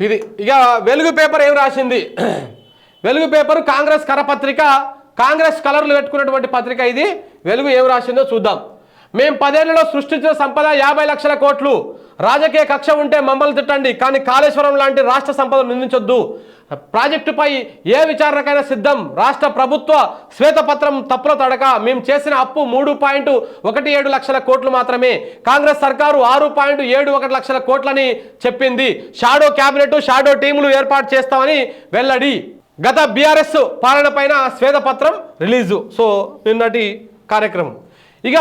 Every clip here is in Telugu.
ఇది ఇక వెలుగు పేపర్ ఏం రాసింది? వెలుగు పేపర్ కాంగ్రెస్ కరపత్రిక కాంగ్రెస్ కలర్లు పెట్టుకున్నటువంటి పత్రిక ఇది. వెలుగు ఏం రాసిందో చూద్దాం. మేము పదేళ్ళలో సృష్టించిన సంపద యాభై లక్షల కోట్లు. రాజకీయ కక్ష ఉంటే మమ్మల్ని తిట్టండి కానీ కాళేశ్వరం లాంటి రాష్ట్ర సంపదను నిందించొద్దు. ప్రాజెక్టుపై ఏ విచారణకైనా సిద్ధం. రాష్ట్ర ప్రభుత్వ శ్వేతపత్రం తప్పుల తడక మేము చేసిన అప్పు మూడు పాయింట్ ఒకటి ఏడు లక్షల కోట్లు మాత్రమే. కాంగ్రెస్ సర్కారు ఆరు పాయింట్ ఏడు ఒకటి లక్షల కోట్లని చెప్పింది. షాడో క్యాబినెట్ షాడో టీములు ఏర్పాటు చేస్తామని వెల్లడి. గత బీఆర్ఎస్ పాలన పైన శ్వేతపత్రం రిలీజు. సో నిన్నటి కార్యక్రమం. ఇక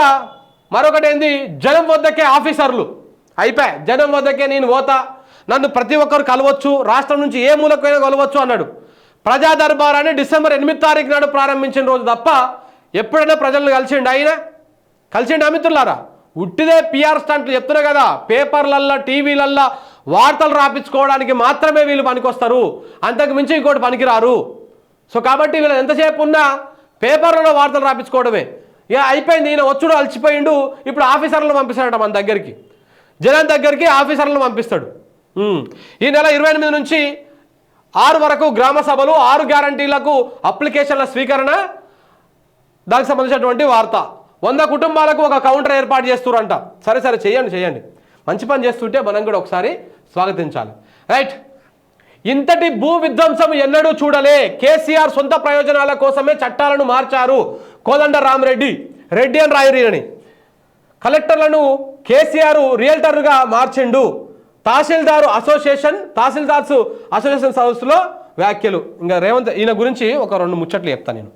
మరొకటి ఏంది జనం వద్దకే ఆఫీసర్లు. అయిపోయి జనం వద్దకే నేను పోతా. నన్ను ప్రతి ఒక్కరు కలవచ్చు రాష్ట్రం నుంచి ఏ మూలకైనా కలవచ్చు అన్నాడు. ప్రజా దర్బారాన్ని డిసెంబర్ ఎనిమిది తారీఖు నాడు ప్రారంభించిన రోజు తప్ప ఎప్పుడైనా ప్రజలను కలిసిండు ఆయన? కలిసిండు అమిత్రులారా ఉట్టిదే పిఆర్ స్టంట్లు చెప్తున్నా కదా పేపర్లల్లా టీవీలల్లా వార్తలు రాపించుకోవడానికి మాత్రమే వీళ్ళు పనికొస్తారు. అంతకు మించి ఇంకోటి పనికిరారు. సో కాబట్టి వీళ్ళు ఎంతసేపు ఉన్నా పేపర్లలో వార్తలు రాపించుకోవడమే. ఇక అయిపోయింది ఈయన వచ్చుడు అలసిపోయిండు ఇప్పుడు ఆఫీసర్లను పంపిస్తాడట మన దగ్గరికి. జనం దగ్గరికి ఆఫీసర్లను పంపిస్తాడు. ఈ నెల ఇరవై ఎనిమిది నుంచి ఆరు వరకు గ్రామ సభలు ఆరు గ్యారంటీలకు అప్లికేషన్ల స్వీకరణ దానికి సంబంధించినటువంటి వార్త. వంద కుటుంబాలకు ఒక కౌంటర్ ఏర్పాటు చేస్తురంట సరే సరే చేయండి చేయండి. మంచి పని చేస్తుంటే మనం కూడా ఒకసారి స్వాగతించాలి. రైట్. ఇంతటి భూ విధ్వంసం ఎన్నడూ చూడలే. కేసీఆర్ సొంత ప్రయోజనాల కోసమే చట్టాలను మార్చారు. కోదండ రామరెడ్డి రెడ్డి అని రాయరీనని కలెక్టర్లను కేసీఆర్ రియల్టర్గా మార్చిండు. తహసీల్దారు అసోసియేషన్ తహసీల్దార్స్ అసోసియేషన్ సదస్సులో వ్యాఖ్యలు. ఇంకా రేవంత్ ఈయన గురించి ఒక రెండు ముచ్చట్లు చెప్తాను నేను.